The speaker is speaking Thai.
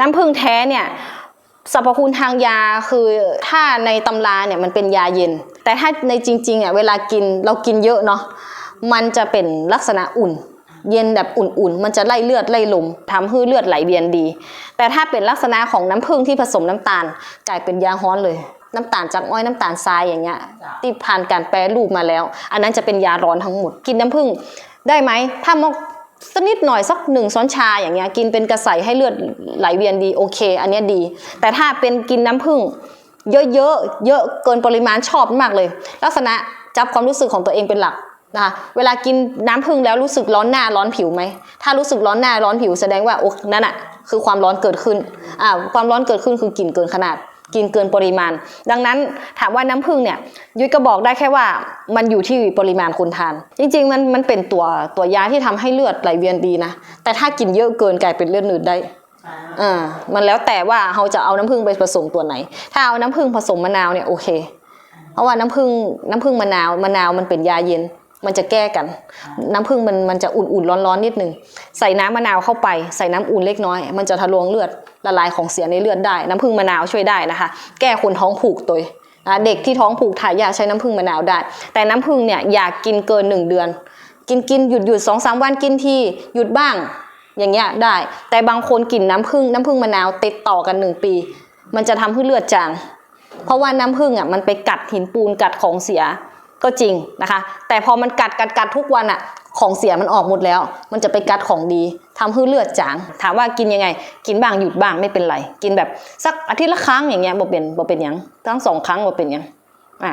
น้ำผึ้งแท้เนี่ยสรรพคุณทางยาคือถ้าในตำราเนี่ยมันเป็นยาเย็น แต่ถ้าในจริงๆอะเวลากินเรากินเยอะเนาะมันจะเป็นลักษณะอุ่น เย็นแบบอุ่นๆ มันจะไล่เลือดไล่ลมทำให้เลือดไหลเวียนดี แต่ถ้าเป็นลักษณะของน้ำผึ้งที่ผสมน้ำตาลกลายเป็นยาฮ้อนเลย น้ำตาลจากอ้อยน้ำตาลทรายอย่างเงี้ยที่ผ่านการแปรรูปมาแล้ว อันนั้นจะเป็นยาร้อนทั้งหมดกินน้ำผึ้งได้ไหมถ้ามอก สักนิดหน่อยสักหนึ่งช้อนชาอย่างเงี้ยกินเป็นกระใสให้เลือดไหลเวียนดีโอเค อันนี้ดี แต่ถ้าเป็นกินน้ำผึ้งเยอะๆเยอะเกินปริมาณชอบมากเลย ลักษณะจับความรู้สึกของตัวเองเป็นหลักนะคะเวลากินน้ำผึ้งแล้วรู้สึกร้อนหน้าร้อนผิวไหมถ้ารู้สึกร้อนหน้าร้อนผิวแสดงว่าโอ้นั่นอะคือความร้อนเกิดขึ้นอ่าความร้อนเกิดขึ้นคือกินเกินขนาด กินเกินปริมาณ ดังนั้นถามว่าน้ำผึ้งเนี่ยยุ้ยก็บอกได้แค่ว่ามันอยู่ที่ปริมาณคนทาน จริงๆ มันมันเป็นตัวตัวยาที่ทำให้เลือดไหลเวียนดีนะ แต่ถ้ากินเยอะเกินกลายเป็นเลือดหนืดได้อ่ามันแล้วแต่ว่าเราจะเอาน้ำผึ้งไปผสมตัวไหน ถ้าเอาน้ำผึ้งผสมมะนาวเนี่ยโอเค เพราะว่าน้ำผึ้งน้ำผึ้งมะนาวมะนาวมันเป็นยาเย็นมันจะแก้กัน น้ำผึ้งมันมันจะอุ่นๆร้อนๆนิดนึงใส่น้ำมะนาวเข้าไป ใส่น้ำอุ่นเล็กน้อย มันจะทะลวงเลือด ละลายของเสียในเลือดได้ น้ำผึ้งมะนาวช่วยได้นะคะ แก้คนท้องผูกตัวเด็กที่ท้องผูกถ่ายยาใช้น้ำผึ้งมะนาวได้ แต่น้ำผึ้งเนี่ยอยากกินเกินหนึ่งเดือน กินกินหยุดหยุดสองสามวันกินทีหยุดบ้างอย่างเงี้ยได้ แต่บางคนกินน้ำผึ้งน้ำผึ้งมะนาวติดต่อกันหนึ่งปี มันจะทำให้เลือดจางเพราะว่าน้ำผึ้งอะมันไปกัดหินปูนกัดของเสียก็จริงนะคะ แต่พอมันกัดกัดกัดทุกวันอะ ของเสียมันออกหมดแล้ว มันจะไปกัดของดีทำให้เลือดจาง ถามว่ากินยังไง กินบ้างหยุดบ้างไม่เป็นไร กินแบบสักอาทิตย์ละครั้งอย่างเงี้ยบ่เป็นบ่เป็นยังทั้งสองครั้งบ่เป็นยังอ่า